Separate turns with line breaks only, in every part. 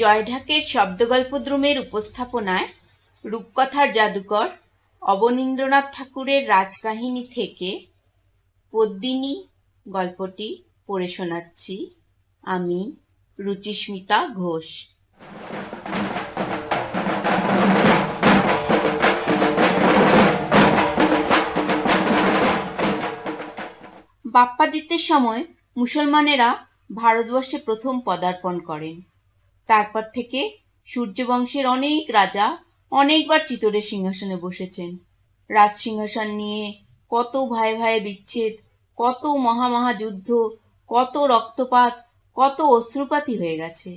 জয়ঢাকের শব্দগল্পদ্রুমের উপস্থাপনায় রূপকথার জাদুকর অবনীন্দ্রনাথ ঠাকুরের রাজকাহিনী থেকে পদ্মিনী গল্পটি পড়ে শোনাচ্ছি আমি রুচিস্মিতা ঘোষ। বাপ্পাদিত্যের সময় মুসলমানেরা ভারতবর্ষে প্রথম পদার্পণ করেন। তারপর থেকে সূর্যবংশের অনেক রাজা অনেকবার চিতরের সিংহাসনে বসেছেন। রাজ সিংহাসন নিয়ে কত ভাই ভাই বিচ্ছেদ, কত মহা মহা যুদ্ধ, কত রক্তপাত, কত অশ্রুপাতি হয়ে গেছে।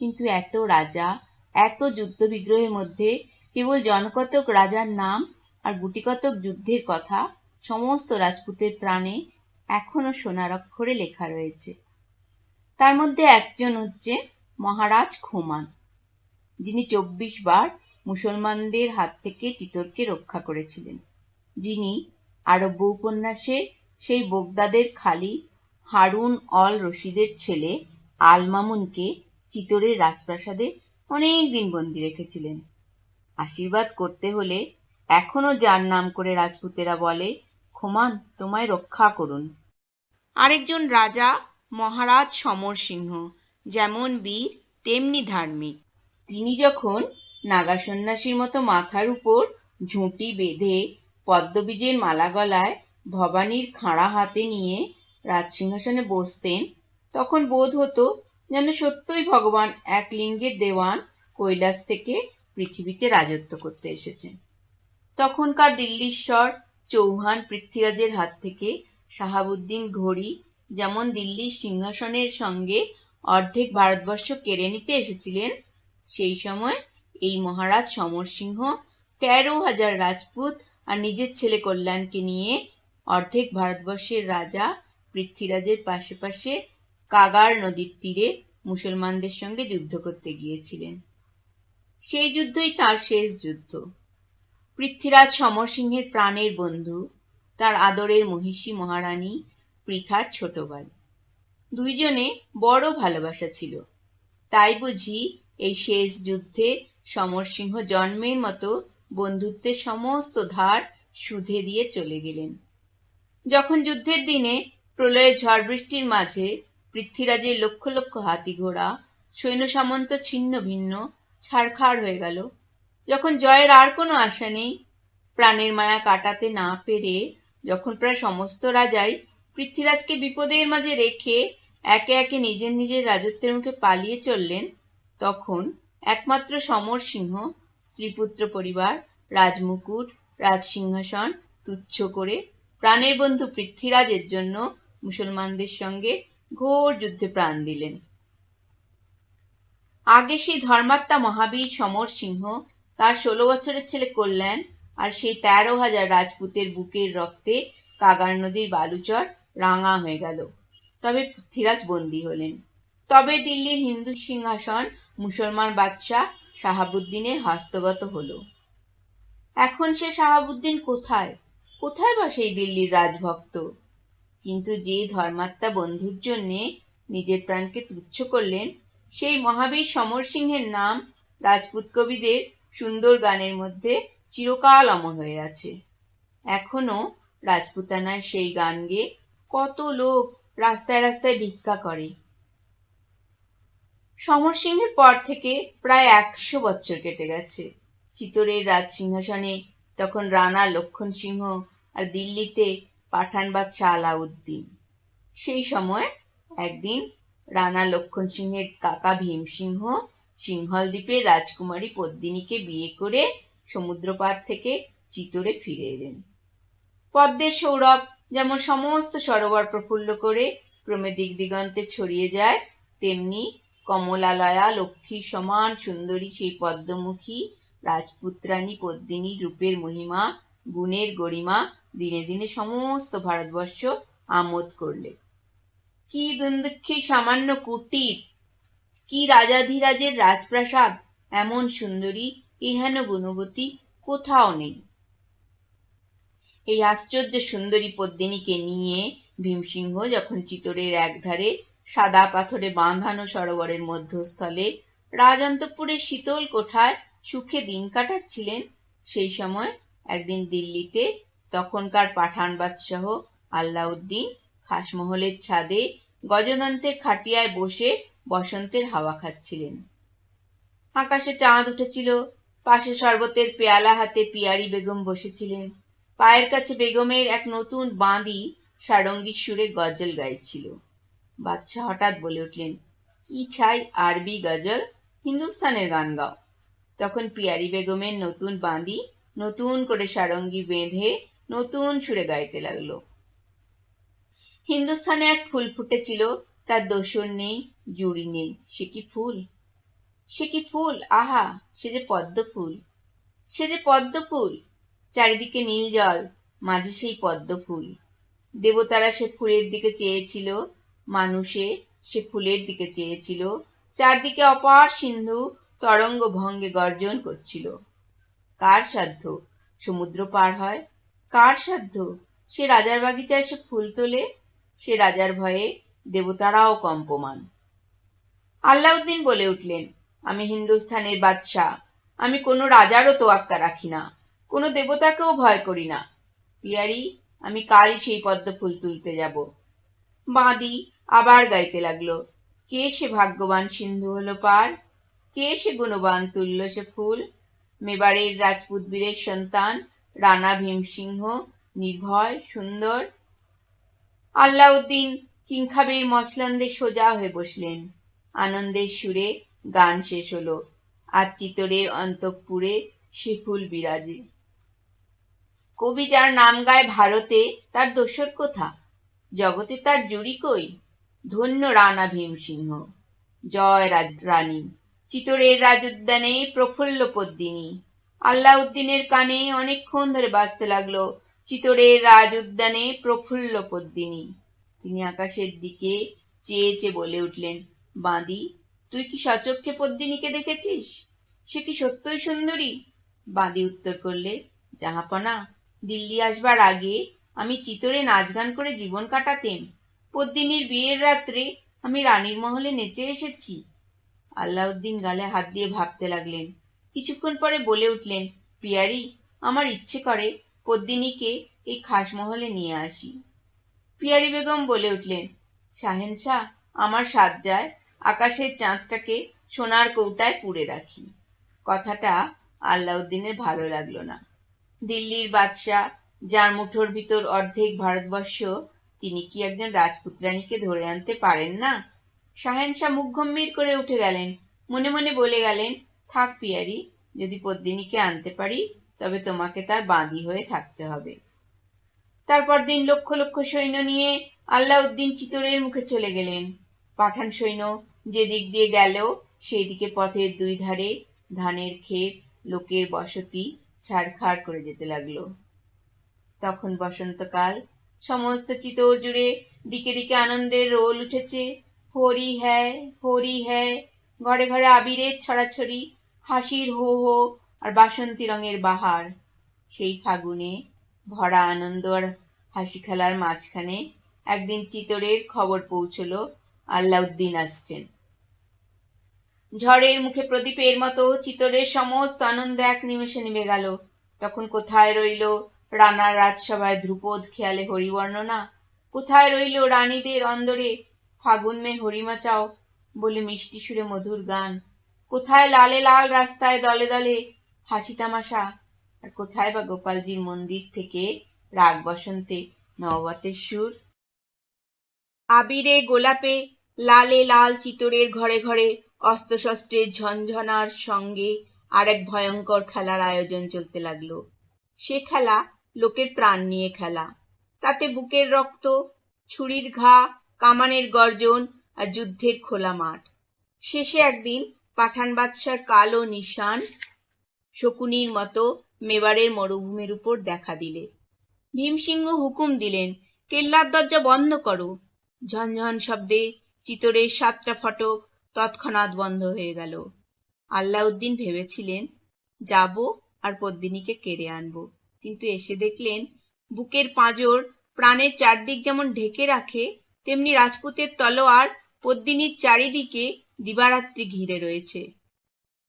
কিন্তু এত রাজা, এত যুদ্ধ বিগ্রহের মধ্যে কেবল জনকতক রাজার নাম আর গুটিকতক যুদ্ধের কথা সমস্ত রাজপুতের প্রাণে এখনও সোনার অক্ষরে লেখা রয়েছে। তার মধ্যে একজন হচ্ছে মহারাজ খোমান যিনি চব্বিশ বার মুসলমানদের হাত থেকে চিতরকে রক্ষা করেছিলেন। যিনি আরব্য উপন্যাসে সেই বোগদাদের খালি হারুন অল রশিদের ছেলে আল মামুনকে চিতরের রাজপ্রাসাদে অনেক দিন বন্দি রেখেছিলেন। আশীর্বাদ করতে হলে এখনও যার নাম করে রাজপুতেরা বলে খোমান তোমায় রক্ষা করুন। আরেকজন রাজা মহারাজ সমর সিংহ যেমন বীর, তেমনি ধার্মিক। তিনি যখন নাগা সন্ন্যাসীর মতো মাথার উপর ঝুঁটি বেঁধে পদ্মবীজের মালা গলায় ভবানীর খাঁড়া হাতে নিয়ে রাজসিংহাসনে বসতেন, তখন বোধ হতো যেন সত্যই ভগবান এক লিঙ্গের দেওয়ান কৈলাস থেকে পৃথিবীতে রাজত্ব করতে এসেছেন। তখনকার দিল্লীশ্বর চৌহান পৃথ্বীরাজের হাত থেকে শাহাবুদ্দিন ঘড়ি যেমন দিল্লির সিংহাসনের সঙ্গে অর্ধেক ভারতবর্ষ কেড়ে নিতে এসেছিলেন। সেই সময় এই মহারাজ সমর সিংহ তেরো হাজার রাজপুত আর নিজের ছেলে কল্যাণকে নিয়ে অর্ধেক ভারতবর্ষের রাজা পৃথ্বীরাজের পাশে পাশে কাগার নদীর তীরে মুসলমানদের সঙ্গে যুদ্ধ করতে গিয়েছিলেন। সেই যুদ্ধই তার শেষ যুদ্ধ। পৃথ্বীরাজ সমর সিংহের প্রাণের বন্ধু, তার আদরের মহিষী মহারানী, পৃথার ছোট ভাই। দুইজনে বড় ভালোবাসা ছিল। তাই বুঝি এই শেষ যুদ্ধে সমর সিংহ জন্মের মতো বন্ধুত্বের সমস্ত ধার সুধে দিয়ে চলে গেলেন। যখন যুদ্ধের দিনে প্রলয়ের ঝড় বৃষ্টির মাঝে পৃথ্বীরাজের লক্ষ লক্ষ হাতি ঘোড়া, সৈন্য সামন্ত ছিন্ন ভিন্ন ছাড়খাড় হয়ে গেল। যখন জয়ের আর কোনো আশা নেই, প্রাণের মায়া কাটাতে না পেরে যখন প্রায় সমস্ত রাজাই পৃথ্বীরাজকে বিপদের মাঝে রেখে একে একে নিজের নিজের রাজত্বের মুখে পালিয়ে চললেন তখন একমাত্র সমর সিংহ, স্ত্রীপুত্র পরিবার, রাজমুকুট, রাজসিংহাসন, তুচ্ছ করে প্রাণের বন্ধু পৃথ্বীরাজের জন্য মুসলমানদের সঙ্গে ঘোর যুদ্ধে প্রাণ দিলেন। আগে সেই ধর্মাত্মা মহাবীর সমর সিংহ, তার ষোলো বছরের ছেলে কল্যাণ আর সেই তেরো হাজার রাজপুতের বুকের রক্তে কাগার নদীর বালুচর রাঙা হয়ে গেল। তবে পৃথ্বীরাজ বন্দী হলেন। তবে দিল্লির হিন্দু সিংহাসন মুসলমান বাদশাহ শাহাবুদ্দিনের হস্তগত হলো। এখন সে শাহাবুদ্দিন কোথায়? কোথায় বা সেই দিল্লির রাজভক্ত? কিন্তু যে ধর্মাত্মা বন্ধুর জন্যে নিজের প্রাণকে তুচ্ছ করলেন, সেই মহাবীর সমর সিংহের নাম রাজপুত কবিদের সুন্দর গানের মধ্যে চিরকাল অমর হয়ে আছে। এখনও রাজপুতানায় সেই গান গেয়ে কত লোক রাস্তায় রাস্তায় ভিক্ষা করে। সমর সিংহের পর থেকে প্রায় একশো বছর কেটে গেছে। চিতরের রাজ সিংহাসনে তখন রানা লক্ষণ সিংহ আর দিল্লিতে পাঠান বাদশাহ আলাউদ্দিন। সেই সময় একদিন রানা লক্ষণ সিংহের কাকা ভীম সিংহ সিংহল দ্বীপে রাজকুমারী পদ্মিনীকে বিয়ে করে সমুদ্র পার থেকে চিতরে ফিরে এলেন। পদ্মের সৌরভ যেমন সমস্ত সরোবর প্রফুল্ল করে ক্রমে দিক দিগন্তে ছড়িয়ে যায়, তেমনি কমলালয়া, লক্ষ্মী সমান, সুন্দরী সেই পদ্মমুখী, রাজপুত্রাণী, পদ্মিনী, রূপের মহিমা, গুণের গরিমা দিনে দিনে সমস্ত ভারতবর্ষ আমোদ করলে। কি দুন্দুক্ষী সামান্য কুটির, কি রাজাধিরাজের রাজপ্রাসাদ, এমন সুন্দরী, ইহান গুণবতী কোথাও নেই। এই আশ্চর্য সুন্দরী পদ্মিনীকে নিয়ে ভীমসিংহ যখন চিতরের একধারে সাদা পাথরে বাঁধানো সরোবরের মধ্যস্থলে রাজন্তপুরের শীতল কোঠায় সুখে দিন কাটাচ্ছিলেন, সেই সময় একদিন দিল্লিতে তখনকার পাঠান বাদশাহ আল্লাউদ্দিন খাসমহলের ছাদে গজতন্ত্রের খাটিয়ায় বসে বসন্তের হাওয়া খাচ্ছিলেন। আকাশে চাঁদ উঠেছিল, পাশে শরবতের পেয়ালা হাতে পিয়ারি বেগম বসেছিলেন। পায়ের কাছে বেগমের এক নতুন বাঁধি সারঙ্গীর সুরে গজল গাইছিল। বাচ্চা হঠাৎ বলে উঠলেন, কি চাই আরবি গজল, হিন্দুস্তানের গান গাও। তখন পিয়ারি বেগমের নতুন বাঁধি নতুন করে সারঙ্গী বেঁধে নতুন সুরে গাইতে লাগল। হিন্দুস্থানে এক ফুল ফুটেছিল, তার দোসর নেই, জুড়ি নেই। সে কি ফুল? সে কি ফুল? আহা, সে যে পদ্ম ফুল। সে যে পদ্ম ফুল চারিদিকে নীল জল, মাঝে সেই পদ্ম ফুল। দেবতারা সে ফুলের দিকে চেয়েছিল, মানুষে সে ফুলের দিকে চেয়েছিল। চারদিকে অপার সিন্ধু তরঙ্গ ভঙ্গে গর্জন করছিল। কার সাধ্য সমুদ্র পার হয়? কার সাধ্য সে রাজার বাগিচায় সে ফুল তোলে? সে রাজার ভয়ে দেবতারাও কম্পমান। আল্লাউদ্দিন বলে উঠলেন, আমি হিন্দুস্থানের বাদশাহ। আমি কোনো রাজারও তোয়াক্কা রাখি না। কোনো দেবতাকেও ভয় করি না। পিয়ারি, আমি কালই সেই পদ্ম ফুল তুলতে যাব। বাঁদি আবার গাইতে লাগল, কে সে ভাগ্যবান সিন্ধু হলো পার? কে সে গুণবান তুলল সে ফুল? মেবারের রাজপুত বীরের সন্তান, রানা ভীমসিংহ, নির্ভয়, সুন্দর। আল্লাউদ্দিন কিংখাবের মসলন্দে সোজা হয়ে বসলেন। আনন্দের সুরে গান শেষ হলো। আর চিতরের অন্তঃপুরে সে ফুল বিরাজে কবি যার নাম গায় ভারতে, তার দোসর কোথা? জগতে তার জুড়ি কই? ধন্য রানা ভীমসিংহ। জয় রাজ রানী। চিতরের রাজউদ্যানে প্রফুল্ল পদ্মিনী। আল্লাউদ্দিনের কানে অনেকক্ষণ ধরে বাজতে লাগল চিতরের রাজ উদ্যানে প্রফুল্ল পদ্মিনী। তিনি আকাশের দিকে চেয়ে চেয়ে বলে উঠলেন, বাঁদি, তুই কি সচক্ষে পদ্মিনীকে দেখেছিস? সে কি সত্যই সুন্দরী? বাঁদি উত্তর করলে, জাহাপনা দিল্লি আসবার আগে আমি চিতরে নাচ গান করে জীবন কাটাতেম পদ্মিনীর বিয়ের রাত্রে আমি রানীর মহলে নেচে এসেছি। আল্লাউদ্দিন গালে হাত দিয়ে ভাবতে লাগলেন। কিছুক্ষণ পরে বলে উঠলেন, পিয়ারি, আমার ইচ্ছে করে পদ্মিনীকে এই খাসমহলে নিয়ে আসি। পিয়ারি বেগম বলে উঠলেন শাহেনশাহ আমার সাত যায়, আকাশের চাঁদটাকে সোনার কৌটায় পুড়ে রাখি। কথাটা আল্লাউদ্দিনের ভালো লাগল না। দিল্লির বাদশাহ, যার মুঠোর ভিতর অর্ধেক ভারতবর্ষ, তিনি কি একজন রাজপুত্রানীকে ধরে আনতে পারেন না? শাহেনশাহ মুখ গম্ভীর করে উঠে গেলেন। মনে মনে বলে গেলেন, থাক পিয়ারি, যদি পদ্মিনীকে আনতে পারি, তবে তোমাকে তার বাঁধি হয়ে থাকতে হবে। তারপর দিন লক্ষ লক্ষ সৈন্য নিয়ে আল্লাউদ্দিন চিতরের মুখে চলে গেলেন। পাঠান সৈন্য যে দিক দিয়ে গেল, সেই দিকে পথের দুই ধারে ধানের ক্ষেত, লোকের বসতি ছাড়খাড় করে যেতে লাগল। তখন বসন্তকাল সমস্ত চিতর জুড়ে দিকে দিকে আনন্দের রোল উঠেছে। হরি হ্যায় হরি হ্যায়, ঘরে ঘরে আবিরের ছড়াছড়ি, হাসির হো হো আর বাসন্তী রঙের বাহার। সেই ফাগুনে ভরা আনন্দ আর হাসি খেলার মাঝখানে একদিন চিতরের খবর পৌঁছলো, আল্লাউদ্দিন আসছেন। ঝড়ের মুখে প্রদীপের মতো চিতরের সমস্ত আনন্দ এক নিমেষে নেমে গেল। তখন কোথায় রইল রানার রাজসভায় ধ্রুপদ খেয়ালে হরিবর্ণনা? কোথায় রইল রানীদের অন্দরে ফাগুন মে হরিমা চাও বলে মিষ্টি সুরে মধুর গান? কোথায় লালে লাল রাস্তায় দলে দলে হাসি তামাশা? আর কোথায় বা গোপালজির মন্দির থেকে রাগ বসন্তে নববতের সুর? আবিরে গোলাপে লালে লাল চিতরের ঘরে ঘরে অস্ত্রশস্ত্রের ঝনঝনার সঙ্গে আর এক ভয়ঙ্কর খেলার আয়োজন চলতে লাগল। সে খেলা লোকের প্রাণ নিয়ে খেলা। তাতে বুকের রক্ত, ছুরির ঘা, কামানের গর্জন আর যুদ্ধের খোলা মাঠ। শেষে একদিন পাঠান বাদশার কালো নিশান শকুনির মতো মেবারের মরুভূমির উপর দেখা দিলে। ভীমসিংহ হুকুম দিলেন, কেল্লার দরজা বন্ধ করো। ঝনঝন শব্দে চিতরের সাতটা ফটক তৎক্ষণাৎ বন্ধ হয়ে গেল। আল্লাউদ্দিন ভেবেছিলেন, যাব আর পদ্মিনীকে কেড়ে আনব। কিন্তু এসে দেখলেন, বুকের পাঁজর প্রাণের চারদিক যেমন ঢেকে রাখে, তেমনি রাজপুতের তলোয়ার পদ্মিনীর চারিদিকে দিবারাত্রি ঘিরে রয়েছে।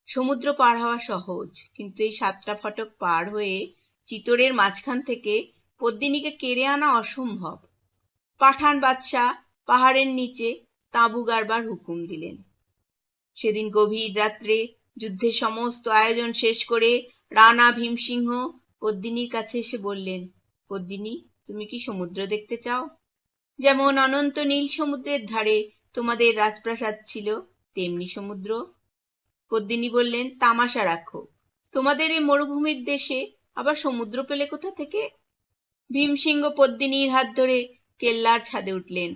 সমুদ্র পার হওয়া সহজ, কিন্তু এই সাতটা ফটক পার হয়ে চিতরের মাঝখান থেকে পদ্মিনীকে কেড়ে আনা অসম্ভব। পাঠান বাদশাহ পাহাড়ের নিচে তাঁবু গাড়বার হুকুম দিলেন। সেদিন গভীর রাত্রে যুদ্ধের সমস্ত আয়োজন শেষ করে রানা ভীমসিংহ পদ্মিনীর কাছে এসে বললেন, পদ্মিনী, তুমি কি সমুদ্র দেখতে চাও? যেমন অনন্ত নীল সমুদ্রের ধারে তোমাদের রাজপ্রাসাদ ছিল, তেমনি সমুদ্র। পদ্মিনী বললেন, তামাশা রাখো। তোমাদের এই মরুভূমির দেশে আবার সমুদ্র পেলে কোথা থেকে? ভীমসিংহ পদ্মিনীর হাত ধরে কেল্লার ছাদে উঠলেন।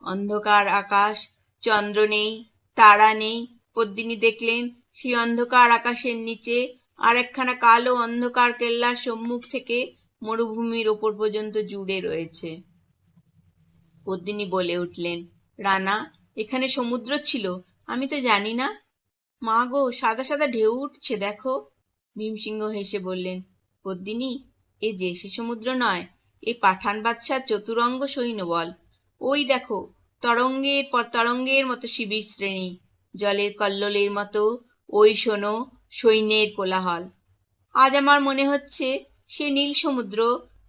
অন্ধকার আকাশ, চন্দ্র নেই, তারা নেই পদ্মিনী দেখলেন, সেই অন্ধকার আকাশের নিচে আর একখানা কালো অন্ধকার কেল্লার সম্মুখ থেকে মরুভূমির ওপর পর্যন্ত জুড়ে রয়েছে। পদ্মিনী বলে উঠলেন, রানা, এখানে সমুদ্র ছিল, আমি তো জানি না। মা গো, সাদা সাদা ঢেউ উঠছে, দেখো। ভীমসিংহ হেসে বললেন, পদ্মিনী, এ যে সে সমুদ্র নয়, এ পাঠান বাদশার চতুরঙ্গ সৈন্যবল। ওই দেখো, তরঙ্গের পর তরঙ্গের মতো শিবির শ্রেণি জলের কল্লোলের মতো। ওই শোনো, সৈন্যের কোলাহল। আজ আমার মনে হচ্ছে, সে নীল সমুদ্র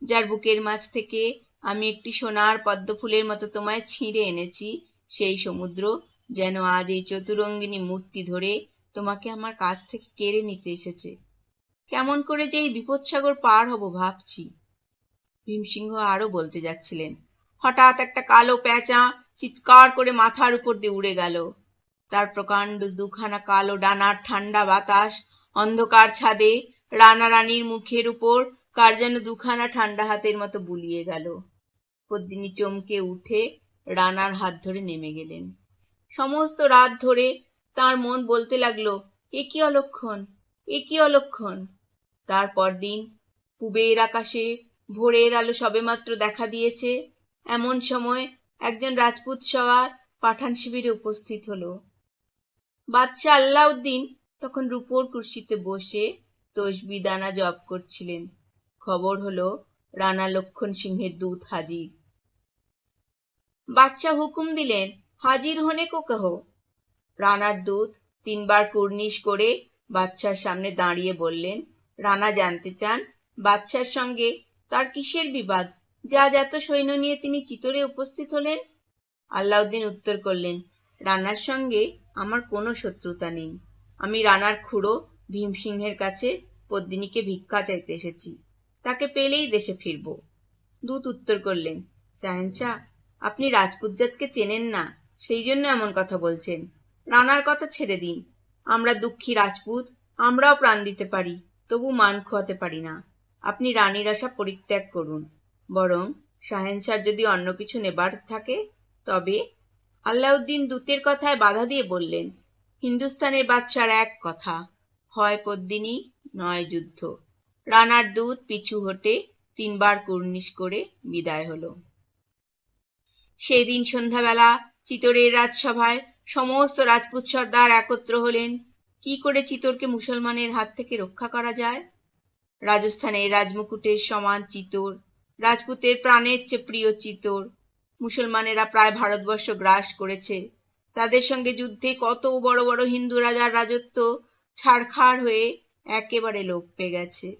যার বুকের মাঝ থেকে আমি একটি সোনার পদ্ম ফুলের মতো তোমায় ছিঁড়ে এনেছি, সেই সমুদ্র যেন আজ এই চতুরঙ্গিনী মূর্তি ধরে তোমাকে আমার কাছ থেকে কেড়ে নিতে এসেছে। কেমন করে যে এই বিপদসাগর পার হব ভাবছি। ভীমসিংহ আরও বলতে যাচ্ছিলেন, হঠাৎ একটা কালো প্যাঁচা চিৎকার করে মাথার উপর দিয়ে উড়ে গেল। তার প্রকাণ্ড দুখানা কালো ডানার ঠান্ডা বাতাস, অন্ধকার ছাদে রানা রানীর মুখের উপর কার যেন দুখানা ঠান্ডা হাতের মতো বুলিয়ে গেল। পদ্মিনী চমকে উঠে রানার হাত ধরে নেমে গেলেন। সমস্ত রাত ধরে তার মন বলতে লাগল, এ কি অলক্ষণ? এ কি অলক্ষণ? তারপর দিন পুবের আকাশে ভোরের আলো সবেমাত্র দেখা দিয়েছে। এমন সময় একজন রাজপুত সওয়ার পাঠান শিবিরে উপস্থিত হলো। বাদশাহ আল্লাউদ্দিন তখন রূপোর কুর্সিতে বসে তসবি দানা জপ করছিলেন। খবর হলো, রানা লক্ষণ সিংহের দূত হাজির। বাচ্চা হুকুম দিলেন, হাজির হনে কো কহ রানার দূত তিনবার কুর্নিশ করে বাচ্চার সামনে দাঁড়িয়ে বললেন, রানা জানতে চান বাচ্চার সঙ্গে তার কিসের বিবাদ? যা এত সৈন্য নিয়ে তিনি চিতরে উপস্থিত হলেন? আল্লাউদ্দিন উত্তর করলেন, রানার সঙ্গে আমার কোনো শত্রুতা নেই। আমি রানার খুড়ো ভীমসিংহের কাছে পদ্মিনীকে ভিক্ষা চাইতে এসেছি। তাকে পেলেই দেশে ফিরব। দূত উত্তর করলেন শাহেনশাহ আপনি রাজপুত জাতকে চেনেন না, সেই জন্য এমন কথা বলছেন। রানার কথা ছেড়ে দিন। আমরা দুঃখী রাজপুত, আমরাও প্রাণ দিতে পারি, তবু মান খোয়াতে পারি না। আপনি রানীর আশা পরিত্যাগ করুন। বরং শাহেনশার যদি অন্য কিছু নেবার থাকে, তবে আল্লাউদ্দিন দূতের কথায় বাধা দিয়ে বললেন, হিন্দুস্তানের বাদশার এক কথা, হয় পদ্মিনী, নয় যুদ্ধ। রানার দূত পিছু হটে, তিনবার কুর্নিশ করে বিদায় হল। সেই দিন সন্ধ্যাবেলা চিতরের রাজসভায় সমস্ত রাজপুত সর্দার একত্র হলেন, কি করে চিতরকে মুসলমানের হাত থেকে রক্ষা করা যায়? রাজস্থানের রাজমুকুটের সমান চিতর, রাজপুতের প্রাণের চেয়ে প্রিয় চিতর মুসলমানেরা প্রায় ভারতবর্ষ গ্রাস করেছে। তাদের সঙ্গে যুদ্ধে কত বড় বড় হিন্দু রাজার রাজত্ব ছাড়খাড় হয়ে একেবারে লোপ পেয়ে গেছে।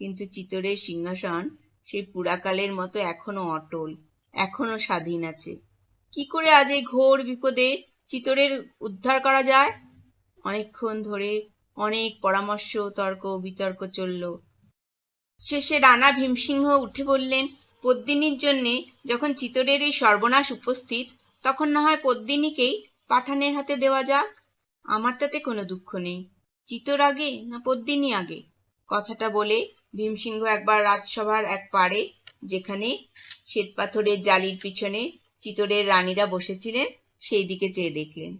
কিন্তু চিতরের সিংহাসন সেই পুরাকালের মতো এখনও অটল, এখনও স্বাধীন আছে। কি করে আজ এই ঘোর বিপদে চিতরের উদ্ধার করা যায়? অনেকক্ষণ ধরে অনেক পরামর্শ, তর্ক, বিতর্ক চলল। শেষে রানা ভীমসিংহ উঠে বললেন পদ্মিনীর জন্যে যখন চিতরের এই সর্বনাশ উপস্থিত, তখন না হয় পদ্মিনীকেই পাঠানের হাতে দেওয়া যাক। আমার তাতে কোনো দুঃখ নেই। চিতর আগে না পদ্মিনী আগে? কথাটা বলে ভীমসিংহ একবার রাজসভার এক পাড়ে, যেখানে শ্বেতপাথরের জালির পিছনে চিতরের রানীরা বসেছিলেন সেই দিকে চেয়ে দেখলেন।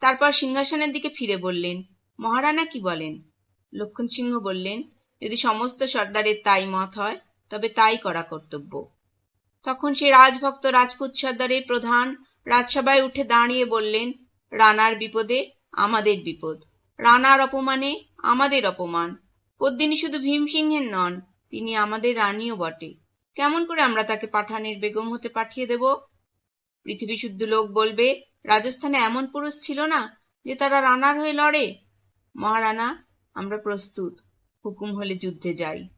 তারপর সিংহাসনের দিকে ফিরে বললেন, মহারানা কি বলেন? লক্ষণ সিংহ বললেন, যদি সমস্ত সর্দারের তাই মত হয় তবে তাই করা কর্তব্য। তখন সে রাজভক্ত রাজপুত সর্দারের প্রধান রাজসভায় উঠে দাঁড়িয়ে বললেন, রানার বিপদে আমাদের বিপদ। রানার অপমানে আমাদের অপমান। পদ্মিনী শুধু ভীমসিংহের নন, তিনি আমাদের রানীও বটে। কেমন করে আমরা তাকে পাঠানের বেগম হতে পাঠিয়ে দেব? পৃথিবী শুদ্ধ লোক বলবে, রাজস্থানে এমন পুরুষ ছিল না যে তারা রানার হয়ে লড়ে? মহারানা, আমরা প্রস্তুত। হুকুম হলে যুদ্ধে যাই।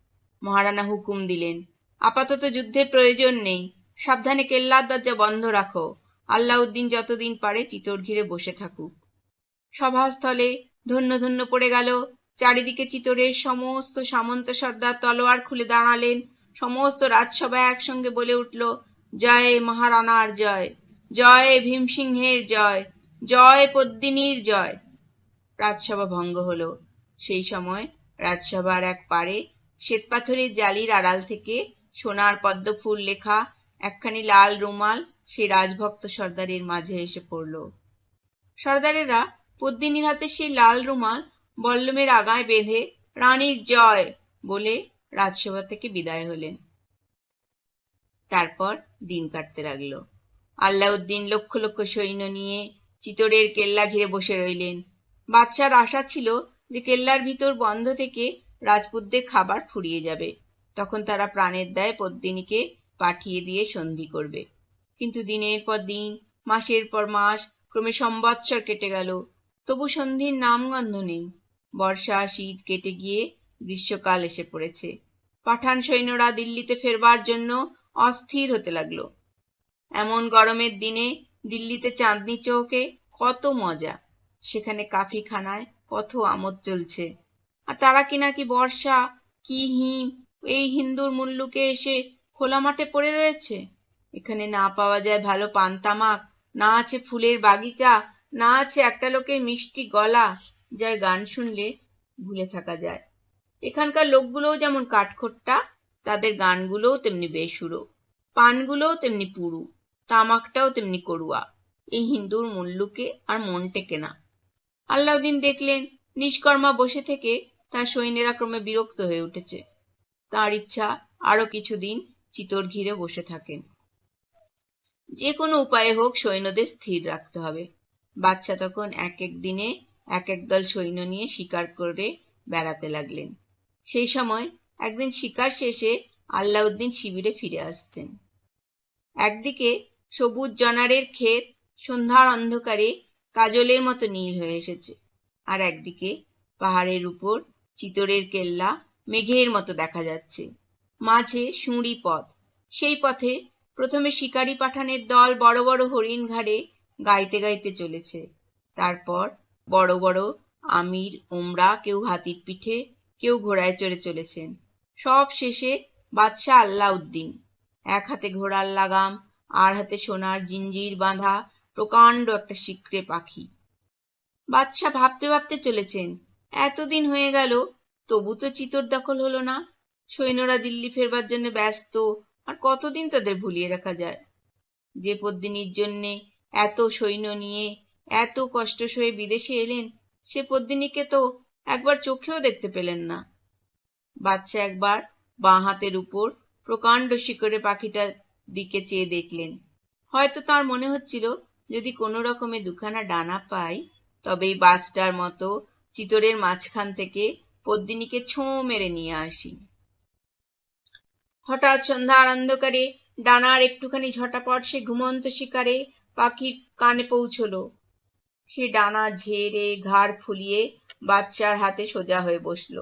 মহারানা হুকুম দিলেন। আপাতত যুদ্ধের প্রয়োজন নেই। সাবধানে কেল্লার দরজা বন্ধ রাখো। আল্লাউদ্দিন যতদিন পারে চিতর ঘিরে বসে থাকুক। সভাস্থলে ধন্য ধন্য পড়ে গেল। চারিদিকে চিতরের সমস্ত সামন্ত সর্দার তলোয়ার খুলে দাঁড়ালেন। সমস্ত রাজসভা একসঙ্গে বলে উঠল, জয় মহারানার জয়। জয় ভীমসিংহের জয়। জয় পদ্মিনীর জয়। রাজসভা ভঙ্গ হলো। সেই সময় রাজসভার এক পারে শ্বেতপাথরের জালির আড়াল থেকে সোনার পদ্ম ফুল লেখা একখানি লাল রুমাল সে রাজভক্ত সর্দারের মাঝে এসে পড়ল। সর্দারেরা পদ্মিনীর হাতে সেই লাল রুমাল বল্লমের আগায় বেঁধে রানীর জয় বলে রাজসভা থেকে বিদায় হলেন। তারপর দিন কাটতে লাগল। আল্লাউদ্দিন লক্ষ লক্ষ সৈন্য নিয়ে চিতরের কেল্লা ঘিরে বসে রইলেন। বাচ্চার আশা ছিল যে কেল্লার ভিতর বন্ধ থেকে রাজপুতদের খাবার ফুরিয়ে যাবে। তখন তারা প্রাণের দায় পদ্মিনীকে পাঠিয়ে দিয়ে সন্ধি করবে। কিন্তু দিনের পর দিন, মাসের পর মাস, ক্রমে সম্বৎসর কেটে গেল। তবু সন্ধির নামগন্ধ নেই। বর্ষা, শীত কেটে গিয়ে গ্রীষ্মকাল এসে পড়েছে। পাঠান সৈন্যরা দিল্লিতে ফেরবার জন্য অস্থির হতে লাগল। এমন গরমের দিনে দিল্লিতে চাঁদনি চৌকে কত মজা! সেখানে কাফি খানায় কত আমোদ চলছে। আর তারা কি নাকি বর্ষা, কি হিম, এই হিন্দুর মুল্লুকে এসে খোলা মাঠে পড়ে রয়েছে? এখানে না পাওয়া যায় ভালো পান তামাক না আছে ফুলের বাগিচা, না আছে একটা লোকের মিষ্টি গলা, যার গান শুনলে ভুলে থাকা যায়। এখানকার লোকগুলোও যেমন কাঠখোট্টা, তাদের গানগুলোও তেমনি বেসুরো, পানগুলোও তেমনি পুরু, তামাকটাও তেমনি করুয়া। এই হিন্দুর মুল্লুকে আর মন টেকে না। আল্লাউদ্দিন দেখলেন, নিষ্কর্মা বসে থেকে তার সৈন্যেরা ক্রমে বিরক্ত হয়ে উঠেছে। তার ইচ্ছা আরও কিছুদিন চিতর ঘিরে বসে থাকেন। যে কোনো উপায়ে হোক সৈন্যদের স্থির রাখতে হবে। বাচ্চা তখন এক এক দিনে এক এক দল সৈন্য নিয়ে শিকার করে বেড়াতে লাগলেন। সেই সময় একদিন শিকার শেষে আল্লাউদ্দিন শিবিরে ফিরে আসছেন। একদিকে সবুজ জনারের ক্ষেত সন্ধ্যার অন্ধকারে কাজলের মতো নীল হয়ে এসেছে, আর একদিকে পাহাড়ের উপর চিতরের কেল্লা মেঘের মতো দেখা যাচ্ছে। মাঝে সুঁড়ি পথ। সেই পথে প্রথমে শিকারি পাঠানের দল বড় বড় হরিণ ঘাড়ে গাইতে গাইতে চলেছে। তারপর বড় বড় আমির ওমরা কেউ হাতির পিঠে, কেউ ঘোড়ায় চড়ে চলেছেন। সব শেষে বাদশাহ আল্লাউদ্দিন। এক হাতে ঘোড়ার লাগাম, আর হাতে সোনার জিঞ্জির বাঁধা প্রকাণ্ড একটা শিকড়ে পাখি। বাদশাহ ভাবতে ভাবতে চলেছেন এতদিন হয়ে গেল, তবু তো চিতর দখল হলো না। সৈন্যরা দিল্লি ফেরবার জন্য ব্যস্ত, আর কতদিন তাদের ভুলিয়ে রাখা যায়? যে পদ্মিনীর জন্যে এত সৈন্য নিয়ে এত কষ্ট সয়ে বিদেশে এলেন, সে পদ্মিনীকে তো একবার চোখেও দেখতে পেলেন না। বাচ্চা একবার বাঁ হাতের উপর প্রকাণ্ড শিকড়ে পাখিটার দিকে চেয়ে দেখলেন। হয়তো তার মনে হচ্ছিল, যদি কোনো রকমে দুখানা ডানা পাই, তবেই বাজটার মতো চিতরের মাঝখান থেকে পদ্মিনীকে ছোঁ মেরে নিয়ে আসি। হঠাৎ সন্ধ্যা অন্ধকারে ডানার একটুখানি ঝটাপট সে ঘুমন্ত শিকারে পাখির কানে পৌঁছলো। সে ডানা ঝেড়ে ঘাড় ফুলিয়ে বাচ্চার হাতে সোজা হয়ে বসল।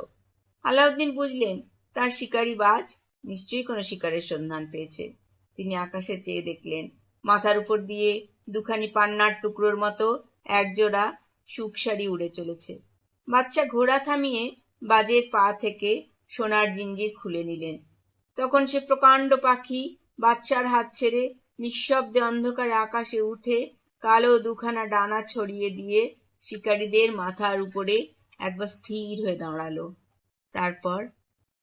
আলাউদ্দিন বুঝলেন, তার শিকারি বাজ নিশ্চয়ই কোনো শিকারের সন্ধান পেয়েছে। তিনি আকাশে চেয়ে দেখলেন, মাথার উপর দিয়ে দুখানি পান্নার টুকরোর মতো একজোড়া সুখসারি উড়ে চলেছে। বাচ্চা ঘোড়া থামিয়ে বাজের পা থেকে সোনার জিঞ্জির খুলে নিলেন। তখন সে প্রকাণ্ড পাখি বাচ্চার হাত ছেড়ে নিঃশব্দে অন্ধকারে আকাশে উঠে কালো দুখানা ডানা ছড়িয়ে দিয়ে শিকারীদের মাথার উপরে একবার স্থির হয়ে দাঁড়াল। তারপর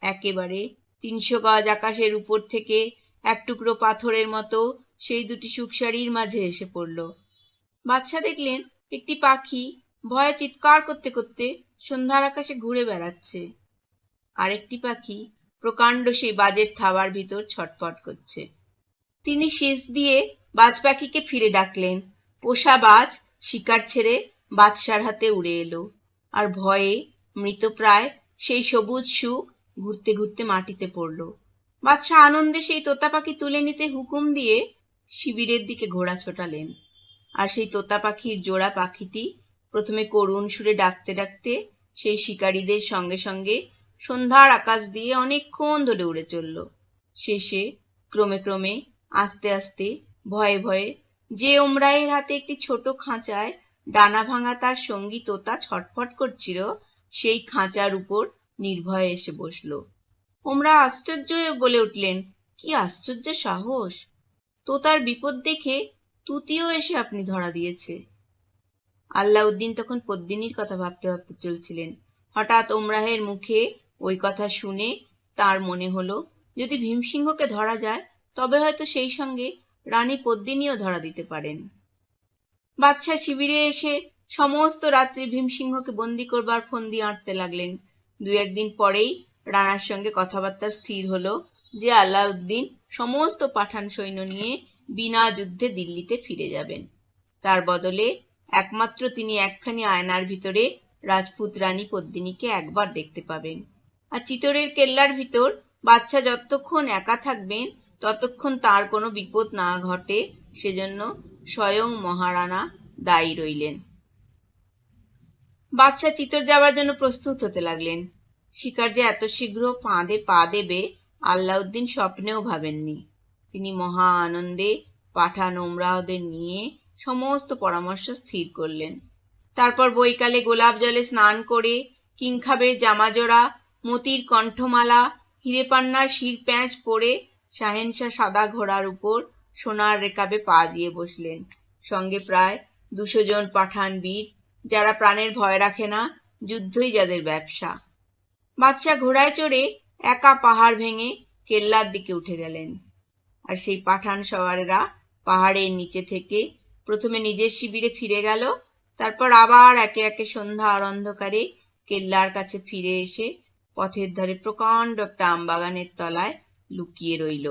একেবারে তিনশো গজ আকাশের উপর থেকে এক টুকরো পাথরের মতো সেই দুটি সুখসারির মাঝে এসে পড়ল। বাচ্চা দেখলেন একটি পাখি ভয়ে চিৎকার করতে করতে সন্ধ্যার আকাশে ঘুরে বেড়াচ্ছে। আরেকটি পাখি প্রকাণ্ড সেই বাজের থাবার ভিতর ছটফট করছে। তিনি শেষ দিয়ে বাজ পাখিকে ফিরে ডাকলেন। পোষা বাজ শিকার ছেড়ে বাদশার হাতে উড়ে এলো আর ভয়ে মৃতপ্রায় সেই সবুজ সুখ ঘুরতে ঘুরতে মাটিতে পড়ল। বাদশাহ আনন্দে সেই তোতা পাখি তুলে নিতে হুকুম দিয়ে শিবিরের দিকে ঘোড়া ছোটালেন। আর সেই তোতা পাখির জোড়া পাখিটি প্রথমে করুণ সুরে ডাকতে ডাকতে সেই শিকারীদের সঙ্গে সঙ্গে সন্ধ্যার আকাশ দিয়ে অনেকক্ষণ ধরে উড়ে চলল। শেষে ক্রমে ক্রমে, আস্তে আস্তে, ভয়ে ভয়ে যে ওমরাইয়ের হাতে একটি ছোট খাঁচায় ডানা ভাঙা তার সঙ্গী তোতা ছটফট করছিল, সেই খাঁচার উপর নির্ভয়ে এসে বসল। ওমরা আশ্চর্য বলে উঠলেন, কি আশ্চর্য সাহস! তোতার বিপদ দেখে তুতিও এসে আপনি ধরা দিয়েছে। আল্লাউদ্দিন তখন পদ্মিনীর কথা ভাবতে ভাবতে চলছিলেন। হঠাৎ ওমরাহের মুখে ওই কথা শুনে তার মনে হলো, যদি ভীমসিংহকে ধরা যায়, তবে হয়তো সেই সঙ্গে রানী পদ্মিনীও ধরা দিতে পারেন। বাদশাহ শিবিরে এসে সমস্ত রাত্রি ভীমসিংহকে বন্দি করবার ফন্দি আঁটতে লাগলেন। দু একদিন পরেই রানার সঙ্গে কথাবার্তা স্থির হলো যে আল্লাউদ্দিন সমস্ত পাঠান সৈন্য নিয়ে বিনা যুদ্ধে দিল্লিতে ফিরে যাবেন। তার বদলে একমাত্র তিনি একখানি আয়নার ভিতরে রাজপুত রানী পদ্মিনীকে একবার দেখতে পাবেন। আর চিতরের কেল্লার ভিতর বাচ্চা যতক্ষণ একা থাকবেন, ততক্ষণ তার কোনো বিপদ না ঘটে, সেজন্য স্বয়ং মহারানা দায়ী রইলেন। বাদশাহ চিতর যাওয়ার জন্য প্রস্তুত হতে লাগলেন। শিকার যে এত শীঘ্র ফাঁদে পা দেবে, আল্লাউদ্দিন স্বপ্নেও ভাবেননি। তিনি মহা আনন্দে পাঠান ওমরাহদের নিয়ে সমস্ত পরামর্শ স্থির করলেন। তারপর বৈকালে গোলাপ জলে স্নান করে কিংখাবের জামাজোড়া, মতির কণ্ঠমালা, হিরেপান্নার শির প্যাঁচ পরে শাহেনশাহ সাদা ঘোড়ার উপর সোনার রেকাবে পা দিয়ে বসলেন। সঙ্গে প্রায় দুশো জন পাঠান বীর, যারা প্রাণের ভয় রাখে না, যুদ্ধই যাদের ব্যবসা। বাচ্চা ঘোড়ায় চড়ে একা পাহাড় ভেঙে কেল্লার দিকে উঠে গেলেন। আর সেই পাঠান সওয়ারেরা পাহাড়ের নিচে থেকে প্রথমে নিজের শিবিরে ফিরে গেল, তারপর আবার একে একে সন্ধ্যা আর অন্ধকারে কেল্লার কাছে ফিরে এসে পথের ধারে প্রকাণ্ড একটা আমবাগানের তলায় লুকিয়ে রইল।